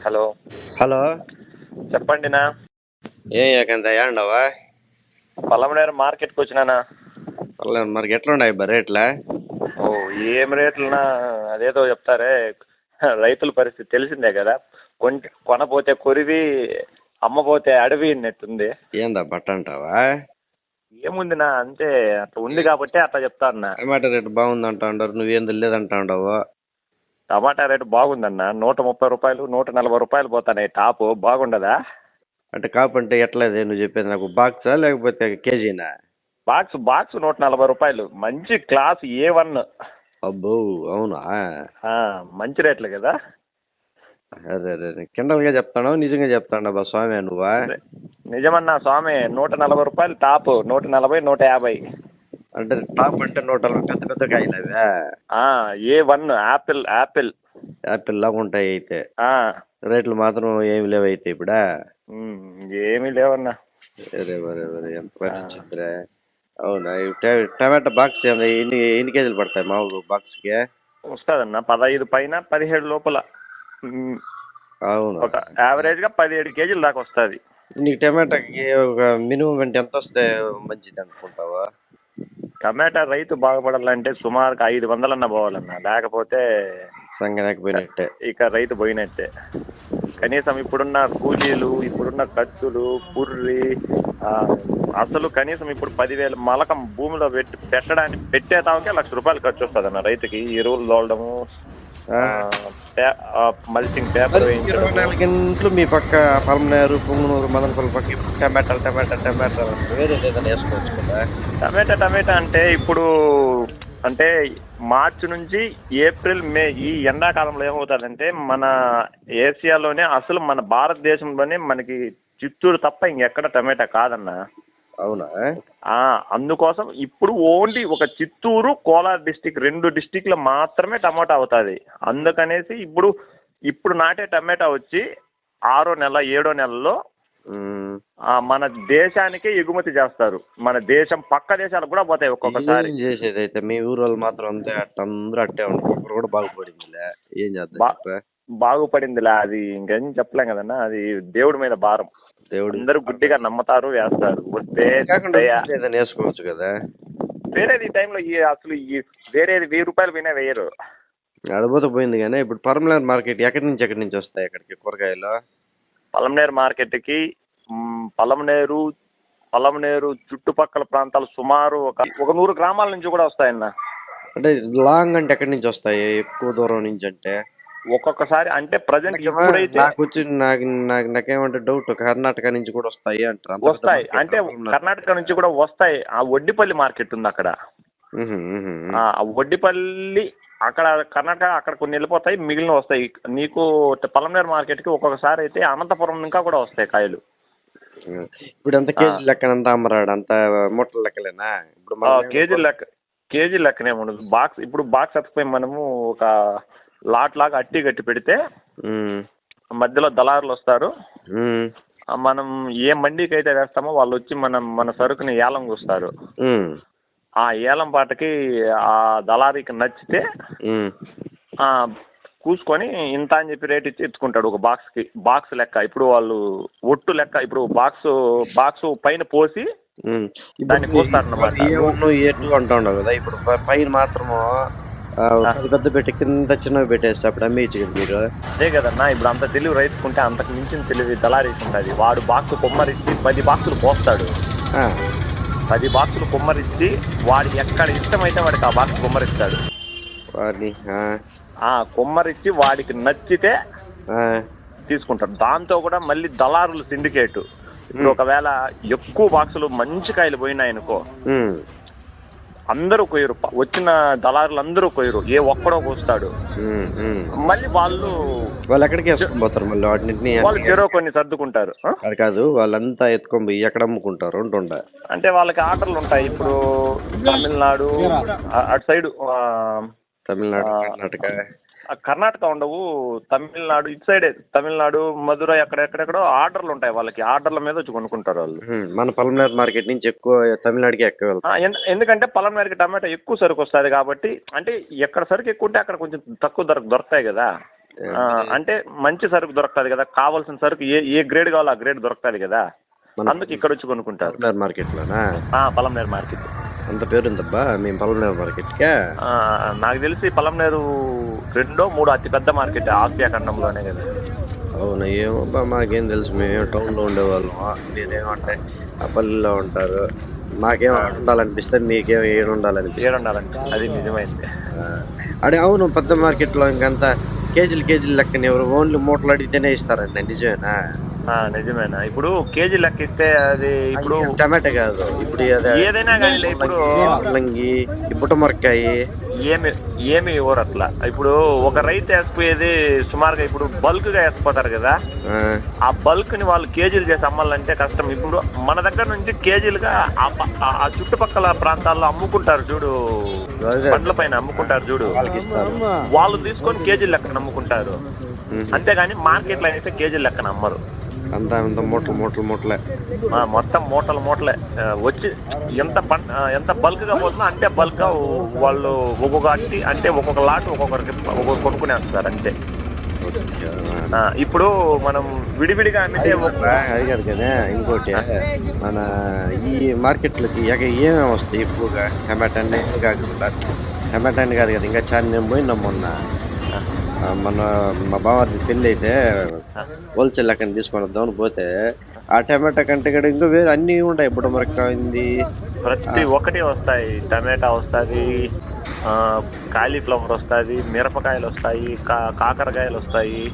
Hello. Hello. చెప్పండి నా. ఏం ఏకంత ఏండవా పల్లమనేరు మార్కెట్కి వచ్చినానా? పర్లేదు మరి ఎట్లా ఉన్నాయి బా రేట్లా? ఓ ఏం రేట్లనా? అదేదో చెప్తారే. రైతుల పరిస్థితి తెలిసిందే కదా. కొంట కొనపోతే కొరివి అమ్మపోతే అడవి అన్నట్టుంది. ఏందా బట్ట అంటావా? ఏముంది నా అంతే. అట్లా ఉంది కాబట్టి అట్లా చెప్తాను నా టమాటా రేటు బాగుందంటా అంటారు నువ్వేం లేదంటా ఉండవు టమాటా రేటు బాగుందన్న నూట ముప్పై రూపాయలు నూట నలభై రూపాయలు పోతాయి టాప్ బాగుండదా? అంటే కాపు అంటే ఎట్లదే నువ్వు చెప్పేది నాకు బాక్సా లేకపోతే కేజీనా? బాక్స్ బాక్స్ నూట నలభై రూపాయలు. మంచి క్లాస్ ఏ వన్. అబ్బో అవునా? మంచి రేట్లు కదా. అరే అరే కిండల్గా చెప్తాను నిజంగా చెప్తాడా బా స్వామి నువ్వా? నిజమన్నా స్వామి నూట నలభై రూపాయలు టాప్. నూట నలభై నూట యాభై. అంటే టాప్ అంటే నూట పెద్ద పెద్ద కాయలు అవే. ఆ, A one apple apple apple లాగా ఉంటాయి అయితే. ఆ, రేట్లు మాత్రం ఏమి లేవు అయితే ఇప్పుడా ఏమీ లేవన్నా. అరే వరే వరే ఎంత అవునా? టమాటా బాక్స్ ఎన్ని ఎన్ని కేజీలు పడతాయి మామూలు బాక్స్కి వస్తుందన్న పదహైదు పైన పదిహేడు లోపల. అవును? ఒక యావరేజ్గా పదిహేడు కేజీల దాకా వస్తుంది. నీకు టమాటాకి ఒక మినిమం అంటే ఎంత వస్తే మంచిది అనుకుంటావా? టమాటా రైతు బాగుపడాలంటే సుమారుగా ఐదు వందలన్న పోవాలన్న. లేకపోతే సంగలేకపోయినట్టే. ఇక రైతు పోయినట్టే. కనీసం ఇప్పుడున్న కూలీలు ఇప్పుడున్న ఖర్చులు పుర్రి అసలు కనీసం ఇప్పుడు పదివేల మలకం భూమిలో పెట్టి పెట్టడానికి పెట్టేదాకే లక్ష రూపాయలు ఖర్చు వస్తుంది అన్న రైతుకి ఎరువులు తోలడము మల్చింగ్ పేపర్ ఇరవై నాలుగు గంటలు మీ పక్క పల్మనేరు పుంగనూరు మదనపల్లి పక్క ఇప్పుడు టమాటాలు టమాటా టమాటాలు వేరే ఏదైనా వేసుకోవచ్చు కదా. టమాటా టమాటా అంటే ఇప్పుడు అంటే మార్చి నుంచి ఏప్రిల్ మే ఈ ఎండాకాలంలో ఏమవుతుందంటే మన ఏషియాలోనే అసలు మన భారతదేశంలోనే మనకి చిత్తూరు తప్ప ఇంకెక్కడ టమాటా కాదన్న. అవునా? ఆ అందుకోసం ఇప్పుడు ఓన్లీ ఒక చిత్తూరు కోలార్ డిస్టిక్ రెండు డిస్టిక్లు మాత్రమే టమాటా అవుతుంది. అందుకనేసి ఇప్పుడు ఇప్పుడు నాటే టమాటా వచ్చి ఆరో నెల ఏడో నెలలో మన దేశానికే ఎగుమతి చేస్తారు. మన దేశం పక్క దేశాలకు కూడా పోతాయి ఒక్కొక్కసారి. చేసేది అయితే మీ ఊరు వాళ్ళు మాత్రం అంతే అట్ట అందరూ అట్టే ఉంటారు కూడా బాగుపడిందిలే. ఏం చేద్దాం బాగుపడిందిలే అది ఇంకేం చెప్పలేం కదన్నా అది దేవుడి మీద భారం. దేవుడు అందరూ గుడ్డిగా నమ్ముతారు వేస్తారు. వస్తే. ఏదైనా వేసుకోవచ్చు కదా. వేరేది ఈ టైంలో ఈ అసలు ఈ వేరేది వెయ్యి రూపాయలు పోయినా వేయరు. అడబోత పోయింది కానీ ఇప్పుడు పర్మనెంట్ మార్కెట్ ఎక్కడి నుంచి ఎక్కడి నుంచి వస్తాయి ఇక్కడికి కూరగాయలు? పలమనేరు మార్కెట్కి మ్, పలమనేరు పలమనేరు చుట్టుపక్కల ప్రాంతాలు సుమారు ఒక ఒక నూరు గ్రామాల నుంచి కూడా వస్తాయన్న. అంటే లాంగ్ అంటే ఎక్కడి నుంచి వస్తాయి? ఎక్కువ దూరం నుంచి అంటే? ఒక్కొక్కసారి అంటే ప్రజెంట్ నాకు వచ్చి నాకు నాకు నాకేమంటే డౌట్ కర్ణాటక నుంచి కూడా వస్తాయి అంటారు. వస్తాయి. అంటే. కర్ణాటక నుంచి కూడా వస్తాయి. ఆ వడ్డిపల్లి మార్కెట్ ఉంది అక్కడ. ఆ వడ్డిపల్లి అక్కడ కర్ణాటక అక్కడ కొన్ని వెళ్ళిపోతాయి మిగిలిన వస్తాయి. నీకు పలమనేరు మార్కెట్కి ఒక్కొక్కసారి అయితే అనంతపురం ఇంకా కూడా వస్తాయి కాయలు. ఇప్పుడు ఎంత కేజీ లెక్కన అంత అమ్మరాడు? అంత మూటల లెక్కలేనా? ఇప్పుడు కేజీ లెక్క కేజీ లెక్కనే ఉండదు బాక్స్ ఇప్పుడు బాక్స్ ఎత్తుకుపోయి మనము ఒక లాట్ లాగా అట్టి కట్టి పెడితే మధ్యలో దళారులు వస్తారు మనం ఏ మండీకి అయితే వేస్తామో వాళ్ళు వచ్చి మనం మన సరుకుని ఏలం కూస్తారు ఆ ఏలం పాటకి ఆ దళారీకి నచ్చితే కూసుకొని ఇంత అని చెప్పి రేట్ ఇచ్చి ఎత్తుకుంటాడు ఒక బాక్స్కి బాక్స్ లెక్క ఇప్పుడు వాళ్ళు ఒట్టు లెక్క ఇప్పుడు బాక్స్ బాక్స్ పైన పోసి. దాన్ని కోస్తారన్నమాట. ఏ అంటా ఉండవు కదా ఇప్పుడు పైన మాత్రము పెద్ద పెద్ద పెట్టి కింద చిన్నవి పెట్టేస్తే అప్పుడు అమ్మేయచ్చు కదా మీరు అదే కదన్నా ఇప్పుడు అంత తెలివి రైతుకుంటే అంతకు మించిన తెలివి దళారీకి ఉన్నది వాడు బాక్స్ కొమ్మరిచ్చి పది బాక్సులు పోస్తాడు. పది బాక్సులు కొమ్మరిచ్చి వాడి ఎక్కడ ఇష్టమైతే వాడికి ఆ బాక్స్ కొమ్మరిస్తాడు. కొమ్మరిచ్చి వాడికి నచ్చితే తీసుకుంటాడు. దాంతో కూడా మళ్ళీ దళారులు సిండికేట్. ఇప్పుడు ఒకవేళ ఎక్కువ బాక్సులు మంచి కాయలు పోయినాయనుకో అందరూ కొయ్యరు. వచ్చిన దళారులు అందరూ కొయ్యరు. ఏ ఒక్కడో ఉమ్. మళ్ళీ వాళ్ళు వాళ్ళు ఎక్కడికి వేసుకొని పోతారు మళ్ళీ వాటిని వాళ్ళు చెరో కొన్ని సర్దుకుంటారు? అది కాదు వాళ్ళంతా ఎత్తుకొని పోయి ఎక్కడ అమ్ముకుంటారు ఉంటుండ అంటే వాళ్ళకి ఆర్డర్లు ఉంటాయి. ఇప్పుడు తమిళనాడు అటు సైడ్ తమిళనాడు ఆ. కర్ణాటక. కర్ణాటక ఉండవు తమిళనాడు ఇటు సైడే తమిళనాడు మధురై అక్కడెక్కడెక్కడో ఆర్డర్లు ఉంటాయి వాళ్ళకి. ఆర్డర్ల మీద వచ్చి కొనుక్కుంటారు వాళ్ళు. మన పల్మనేర్ మార్కెట్ నుంచి ఎక్కువ తమిళనాడుకి ఎక్కువ ఎందుకంటే పలమనేరుకి టమాటా ఎక్కువ సరుకు వస్తుంది కాబట్టి అంటే ఎక్కడ సరుకు ఎక్కువ ఉంటే అక్కడ కొంచెం తక్కువ ధరకు దొరుకుతాయి కదా. అంటే మంచి సరుకు దొరుకుతుంది కదా. కావాల్సిన సరుకు ఏ ఏ గ్రేడ్ కావాలో ఆ గ్రేడ్ దొరుకుతుంది కదా. మన అందుకు ఇక్కడ వచ్చి కొనుక్కుంటారు. పల్మనేర్ మార్కెట్లోనా? ఆ, పలంనేరు మార్కెట్. అంత పేరుందబ్బా మేము పల్మనేర్ మార్కెట్కే? నాకు తెలిసి పలంనేరు రెండో మూడో అతి పెద్ద మార్కెట్ ఆసియా ఖండంలోనే కదా. అవును ఏమబ్బా మాకేం తెలుసు మేము టౌన్లో ఉండేవాళ్ళం. మీరేమంటే ఆ పల్లెల్లో ఉంటారు. మాకేం ఉండాలనిపిస్తే మీకేం ఏడు ఉండాలనిపిస్తుంది ఏడుండాలంటే అది నిజమైంది. అడే అవును పెద్ద మార్కెట్లో ఇంకంత కేజీలు కేజీలు లెక్కన ఎవరు ఓన్లీ మూటలు అడిగితేనే ఇస్తారండి నిజమేనా? ఆ, నిజమేనా? ఇప్పుడు కేజీ లెక్క ఇస్తే అది ఇప్పుడు టమాటా కాదు ఇప్పుడు ఏదైనా కానీ ఇప్పుడు ముల్లంగి ఈ బుట్టమొరకాయ ఏమి ఏమి ఇవ్వరు అట్లా ఇప్పుడు ఒక రైతు వేసిపోయేది సుమారుగా ఇప్పుడు బల్క్గా వేసిపోతారు కదా. ఆ, బల్క్ని వాళ్ళు కేజీలు చేసి అమ్మాలంటే కష్టం. ఇప్పుడు మన దగ్గర నుంచి కేజీలుగా ఆ ప- ఆ- ఆ చుట్టుపక్కల ప్రాంతాల్లో అమ్ముకుంటారు చూడు. బండ్ల పైన అమ్ముకుంటారు చూడు. వాళ్ళు తీసుకొని కేజీల లెక్కన అమ్ముకుంటారు. మ్మ్. అంతేగాని మార్కెట్లో అయితే కేజీల లెక్కన అమ్మరు. అంత అంత మూటలు మూటలు మూటలే. మొత్తం మూటలు మూటలే. వచ్చి ఎంత పం ఆ, ఎంత బల్క్గా పోతుందో అంతే బల్క్గా వాళ్ళు ఒక్కొక్క అట్టి అంటే ఒక్కొక్క లాట్ ఒక్కొక్కరికి ఒక్కొక్క కొనుక్కునేస్తారు అంతే. ఇప్పుడు మనం విడివిడిగా అమ్మితే అది కాదు కదా ఇంకోటి మన ఈ మార్కెట్లకి ఎగ ఏమేమి వస్తాయి ఎక్కువగా? టమాటా అన్ని కాకుండా టమాటా అని కాదు కదా ఇంకా చాలా నేను పోయినా మొన్న. మన మా బావారి పెళ్ళి అయితే హోల్సేల్ లెక్కన తీసుకొని వద్దామని పోతే ఆ టమాటా కంటే కూడా ఇంకా వేరే అన్ని ఉంటాయి. బుడమరకాయ ఉంది ప్రతి ఒక్కటి వస్తాయి. టమాటా వస్తుంది కాలీఫ్లవర్ వస్తుంది మిరపకాయలు వస్తాయి కా- కాకరకాయలు వస్తాయి.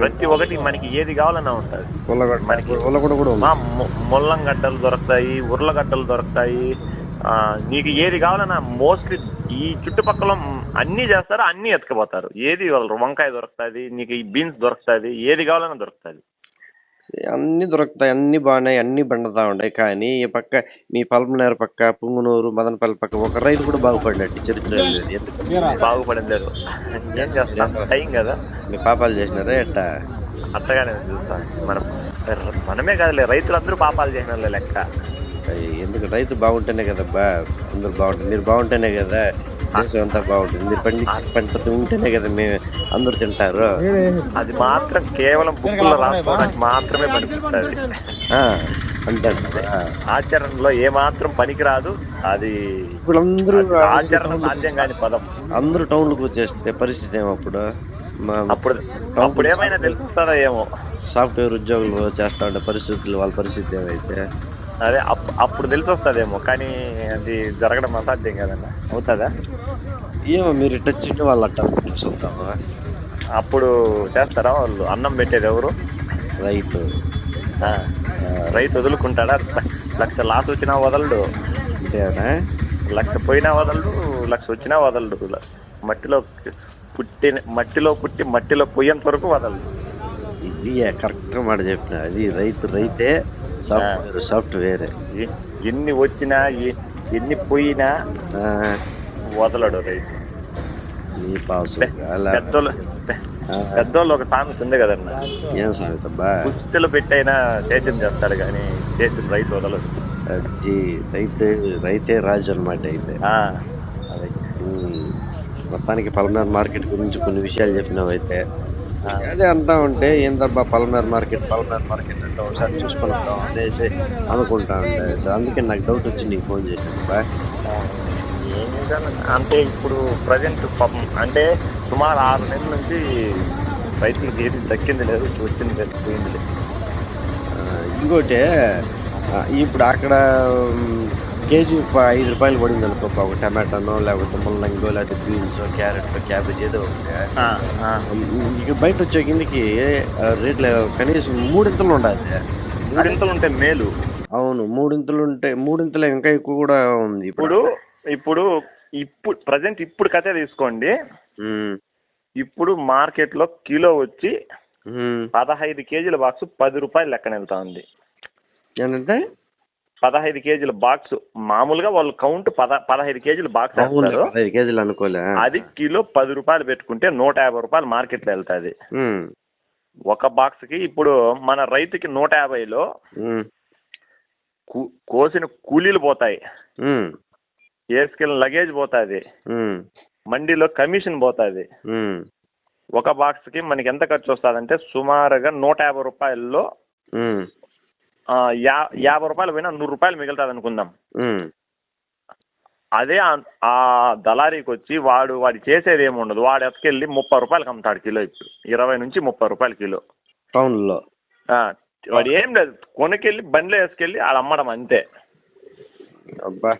ప్రతి ఒక్కటి మనకి ఏది కావాలన్నా ఉంటుంది. మనకి- ఉల్లగడ్డ కూడా ఉంది. ఆ, ము- ముల్లం గడ్డలు దొరుకుతాయి ఉర్లగడ్డలు దొరుకుతాయి. నీకు ఏది కావాలన్నా మోస్ట్లీ ఈ చుట్టుపక్కల అన్నీ చేస్తారు అన్నీ ఎత్తుకుపోతారు. ఏది వంకాయ దొరుకుతుంది నీకు ఈ బీన్స్ దొరుకుతుంది ఏది కావాలన్నా దొరుకుతుంది. అన్ని దొరుకుతాయి. అన్ని బాగున్నాయి అన్ని బండుతా ఉంటాయి. కానీ ఈ పక్క మీ పల్మనేరు పక్క పుంగునూరు మదనపల్లి పక్క ఒక రైతు కూడా బాగుపడినట్టు చరిత్ర లేదు. ఎందుకు? బాగుపడింది లేదు. ఏం చేస్తాం? టైం కదా. మీ పాపాలు చేసినారా ఎట్టా? అత్తగానే చూస్తాం మనం మనమే కదలే రైతులందరూ పాపాలు చేసిన లెక్క. ఎందుకు? రైతు బాగుంటేనే కదబ్బా అందరు బాగుంటుంది మీరు బాగుంటేనే కదా దేశం అంతా బాగుంటుంది. మీరు పండించి పంట ఉంటేనే కదా మేము అందరూ తింటారు. అది మాత్రం కేవలం బుక్కుల్లో రాసుకోవడానికి మాత్రమే పనిపిస్తుంది అంతే? ఆచరణలో ఏ మాత్రం పనికిరాదు. అది ఇప్పుడు అందరూ ఆచరణ సాధ్యం కాని పదం. అందరూ టౌన్లకు వచ్చేస్తే పరిస్థితి ఏమప్పుడు మా అప్పుడు అప్పుడు ఏమైనా తెలుస్తుందో ఏమో. సాఫ్ట్వేర్ ఉద్యోగులు చేస్తా ఉండే పరిస్థితులు వాళ్ళ పరిస్థితి ఏమైతే? అదే అప్- అప్పుడు తెలిసి వస్తుందేమో కానీ అది జరగడం అసాధ్యం కదన్నా. అవుతుందా? ఏమో మీరు ఇట్ట చిన్న వాళ్ళు అట్ట చూద్దామా? అప్పుడు చేస్తారా వాళ్ళు? అన్నం పెట్టేది ఎవరు? రైతు. రైతు వదులుకుంటాడా? లక్ష లాస్ వచ్చినా వదలడు. అంతేనా? లక్ష పోయినా వదలడు లక్ష వచ్చినా వదలడు. మట్టిలో పుట్టిన మట్టిలో పుట్టి మట్టిలో పోయేంత వరకు వదలడు. ఇది కరెక్ట్ మాట చెప్పిన అది రైతు రైతే సాఫ్ట్వేర్ సాఫ్ట్వేర్ ఎన్ని వచ్చినా ఎన్ని పోయినా వదలడు రైతు. పెద్దోళ్ళు ఒక సామెత ఉంది కదన్న. ఏం సాగుతబ్బా కుస్తీలు పెట్టైనా సేద్యం చేస్తాడు కానీ సేద్యం రైతు వదలదు అది రైతే రైతే రాజు అనమాట అయితే. మొత్తానికి పల్మేర్ మార్కెట్ గురించి కొన్ని విషయాలు చెప్పినావైతే. అదే అంటా ఉంటే ఏందబ్బా పల్మేర్ మార్కెట్ పల్మేర్ మార్కెట్ అంటే ఒకసారి చూసుకొని వద్దాం అనేసి అనుకుంటా ఉంటే సో అందుకే నాకు డౌట్ వచ్చి నీకు ఫోన్ ఏం చేయాలన్న? అంటే ఇప్పుడు ప్రజెంట్ పాపం అంటే సుమారు ఆరు నెలల నుంచి రైతులకు ఏది దక్కింది లేదు వచ్చింది లేదు పోయింది లేదు. ఇంకోటి ఇప్పుడు అక్కడ కేజీ ఐదు రూపాయలు పడింది అనుకో ఒక టమాటానో లేకపోతే ముల్లంగో లేకపోతే బీన్స్ క్యారెట్ క్యాబేజ్ ఏదో ఒకటి. ఇక బయట వచ్చే కిందకి రేట్లు కనీసం మూడింతలు ఉండాలి. మూడింతలు ఉంటే మేలు. అవును మూడింతలు ఉంటే మూడింతలు ఇంకా ఎక్కువ కూడా ఉంది ఇప్పుడు. ఇప్పుడు ఇప్పుడు ప్రజెంట్ ఇప్పుడు కథ తీసుకోండి. ఇప్పుడు మార్కెట్లో కిలో వచ్చి. పదహైదు కేజీల బాక్స్ పది రూపాయలు లెక్కన వెళ్తా ఉంది. ఏంటంటే పదహైదు కేజీల బాక్స్ మామూలుగా వాళ్ళు కౌంట్ పద పదహైదు కేజీల బాక్స్ అవును వేస్తారు. పదహైదు కేజీలు అనుకోలే. అది కిలో పది రూపాయలు పెట్టుకుంటే నూట యాభై రూపాయలు మార్కెట్లో వెళ్తాది ఒక బాక్స్కి ఇప్పుడు మన రైతుకి నూట యాభైలో కోసిన కూలీలు పోతాయి. వేసుకెళ్ళిన లగేజ్ పోతాది. మండీలో కమిషన్ పోతాది. ఒక బాక్స్కి మనకి ఎంత ఖర్చు వస్తుందంటే సుమారుగా నూట యాభై రూపాయల్లో యా యాభై రూపాయలు పోయినా నూరు రూపాయలు మిగులుతుంది అనుకుందాం. అదే ఆ- దళారీకి వచ్చి వాడు వాడు చేసేది ఏమి ఉండదు వాడు ఎత్తుకెళ్ళి ముప్పై రూపాయలకి అమ్ముతాడు కిలో ఇప్పుడు. ఇరవై నుంచి ముప్పై రూపాయలు కిలో. టౌన్లో. ఆ, వాడు ఏం లేదు. కొనుకెళ్ళి బండిలో వేసుకెళ్ళి ఆడ అమ్మడం అంతే. అబ్బా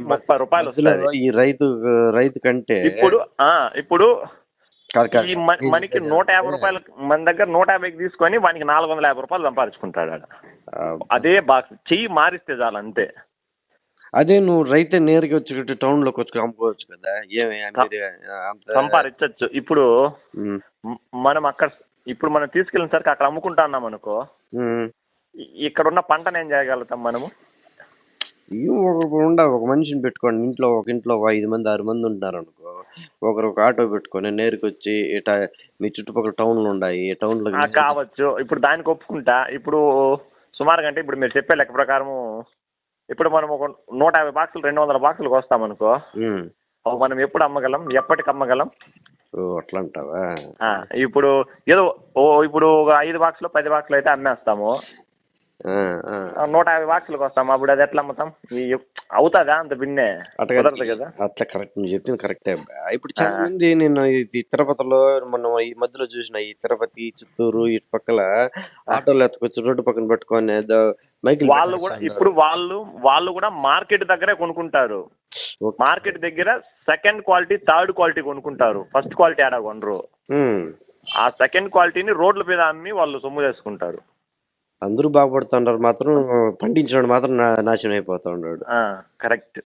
ముప్పై రూపాయలు ఈ రైతు రైతు కంటే ఇప్పుడు ఆ ఇప్పుడు ఈ మనకి నూట యాభై రూపాయలు మన దగ్గర నూట యాభైకి తీసుకొని వానికి నాలుగు వందల యాభై రూపాయలు సంపాదించుకుంటాడు. అదే బాక్స్ చెయ్యి మారిస్తే చాలు అంతే. అదే నువ్వు రైతే నేరుగా వచ్చి టౌన్లోకి వచ్చి అమ్ముకోవచ్చు కదా. ఏమి సంపాదించవచ్చు ఇప్పుడు మనం అక్కడ ఇప్పుడు మనం తీసుకెళ్ళిన సరికి అక్కడ అమ్ముకుంటా ఉన్నాం అనుకో ఇక్కడ ఉన్న పంటను ఏం చేయగలుగుతాం మనము? ఇవి ఒక ఉండ ఒక మనిషిని పెట్టుకోండి ఇంట్లో ఒక ఇంట్లో ఒక ఐదు మంది ఆరు మంది ఉంటారు అనుకో ఒకరు ఒక ఆటో పెట్టుకొని నేరుకు వచ్చి ఇట మీ చుట్టుపక్కల టౌన్లు ఉన్నాయి టౌన్లో ఆ, కావచ్చు. ఇప్పుడు దానికి ఒప్పుకుంటా. ఇప్పుడు సుమారుగా అంటే ఇప్పుడు మీరు చెప్పే లెక్క ప్రకారము ఇప్పుడు మనం ఒక నూట యాభై బాక్సులు రెండు వందల బాక్సులకు వస్తాం అనుకో ఉమ్. అవి మనం ఎప్పుడు అమ్మగలం? ఎప్పటికి అమ్మగలం? అట్లా అంటావా ఆ, ఇప్పుడు ఏదో ఓ ఇప్పుడు ఒక ఐదు బాక్సులు పది బాక్సులు అయితే అమ్మేస్తాము. నూట యాభై బాక్సులకు వస్తాము అప్పుడు అది ఎట్లా అమ్ముతాం? అవుతుందా అంత బిన్నే? అట్లా కదా. అట్లా కరెక్ట్ నువ్వు చెప్పింది కరెక్టే. ఇప్పుడు చాలా మంది నేను తిరుపతిలో మనం ఈ మధ్యలో చూసిన ఈ తిరుపతి చిత్తూరు ఇటు పక్కల ఆటోలు ఎత్తుకొచ్చి రోడ్డు పక్కన పెట్టుకొని వాళ్ళు కూడా ఇప్పుడు వాళ్ళు వాళ్ళు కూడా మార్కెట్ దగ్గరే కొనుక్కుంటారు. మార్కెట్ దగ్గర సెకండ్ క్వాలిటీ థర్డ్ క్వాలిటీ కొనుక్కుంటారు. ఫస్ట్ క్వాలిటీ ఆడ కొనరు. ఆ సెకండ్ క్వాలిటీని రోడ్ల మీద అమ్మి వాళ్ళు సొమ్ము చేసుకుంటారు. అందరూ బాగుపడుతున్నారు మాత్రం పండించినాడు మాత్రం నా- నాశనం అయిపోతా ఉన్నాడు కరెక్ట్.